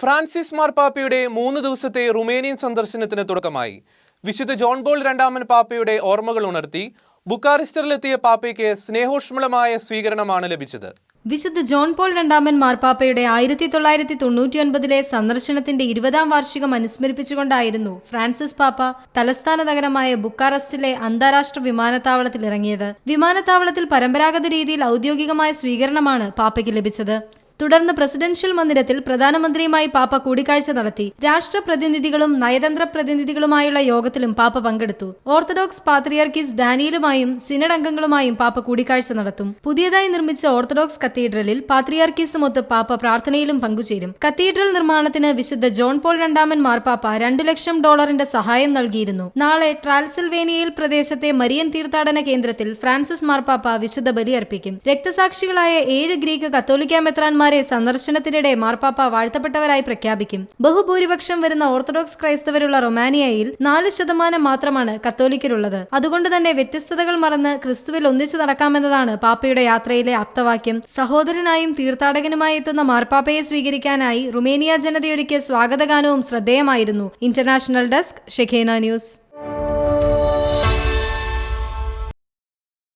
Francis മാർപ്പാപ്പയുടെ മൂന്ന് ദിവസത്തെ റുമേനിയൻ സന്ദർശനത്തിന് തുടക്കമായി. വിശുദ്ധ ജോൺ ബോൾ രണ്ടാമൻ പാപ്പയുടെ ഓർമ്മകൾ ഉണർത്തി ബുക്കാറിസ്റ്ററിലെത്തിയ പാപ്പയ്ക്ക് സ്നേഹോഷ്മളമായ സ്വീകരണമാണ് ലഭിച്ചത്. വിശുദ്ധ ജോൺ പോൾ രണ്ടാമൻ മാർപ്പാപ്പയുടെ ആയിരത്തി തൊള്ളായിരത്തി തൊണ്ണൂറ്റിയൊൻപതിലെ സന്ദർശനത്തിന്റെ ഇരുപതാം വാർഷികം അനുസ്മരിപ്പിച്ചുകൊണ്ടായിരുന്നു ഫ്രാൻസിസ് പാപ്പ തലസ്ഥാന നഗരമായ ബുക്കാറസ്റ്റിലെ അന്താരാഷ്ട്ര വിമാനത്താവളത്തിൽ ഇറങ്ങിയത് വിമാനത്താവളത്തിൽ പരമ്പരാഗത രീതിയിൽ ഔദ്യോഗികമായ സ്വീകരണമാണ് പാപ്പയ്ക്ക് ലഭിച്ചത്. തുടർന്ന് പ്രസിഡൻഷ്യൽ മന്ദിരത്തിൽ പ്രധാനമന്ത്രിയുമായി പാപ്പ കൂടിക്കാഴ്ച നടത്തി. രാഷ്ട്രപ്രതിനിധികളും നയതന്ത്ര പ്രതിനിധികളുമായുള്ള യോഗത്തിലും പാപ്പ പങ്കെടുത്തു. ഓർത്തഡോക്സ് പാത്രിയർക്കീസ് ഡാനിയലുമായും സിനഡ് അംഗങ്ങളുമായും പാപ്പ കൂടിക്കാഴ്ച നടത്തും. പുതിയതായി നിർമ്മിച്ച ഓർത്തഡോക്സ് കത്തീഡ്രലിൽ പാത്രിയാർക്കീസുമൊത്ത് പാപ്പ പ്രാർത്ഥനയിലും പങ്കുചേരും. കത്തീഡ്രൽ നിർമ്മാണത്തിന് വിശുദ്ധ ജോൺ പോൾ രണ്ടാമൻ മാർപ്പാപ്പ രണ്ടു ലക്ഷം ഡോളറിന്റെ സഹായം നൽകിയിരുന്നു. നാളെ ട്രാൻസിൽവേനിയയിൽ പ്രദേശത്തെ മരിയൻ തീർത്ഥാടന കേന്ദ്രത്തിൽ ഫ്രാൻസിസ് മാർപ്പാപ്പ വിശുദ്ധ ബലിയർപ്പിക്കും. രക്തസാക്ഷികളായ ഏഴ് ഗ്രീക്ക് കത്തോലിക്ക മെത്രാൻമാരെ സന്ദർശനത്തിനിടെ മാർപ്പാപ്പ വാഴ്ത്തപ്പെട്ടവരായി പ്രഖ്യാപിക്കും. ബഹുഭൂരിപക്ഷം വരുന്ന ഓർത്തഡോക്സ് ക്രൈസ്തവരുള്ള റൊമാനിയയിൽ നാല് ശതമാനം മാത്രമാണ് കത്തോലിക്കരുള്ളത്. അതുകൊണ്ട് തന്നെ വ്യത്യസ്തതകൾ മറന്ന് ക്രിസ്തുവിൽ ഒന്നിച്ചു നടക്കാമെന്നതാണ് പാപ്പയുടെ യാത്രയിലെ ആപ്തവാക്യം. സഹോദരനായും തീർത്ഥാടകനുമായി എത്തുന്ന മാർപ്പാപ്പയെ സ്വീകരിക്കാനായി റുമേനിയ ജനതയൊരുക്കിയ സ്വാഗതഗാനവും ശ്രദ്ധേയമായിരുന്നു. ഇന്റർനാഷണൽ ഡെസ്ക് ഷെഖേന ന്യൂസ്.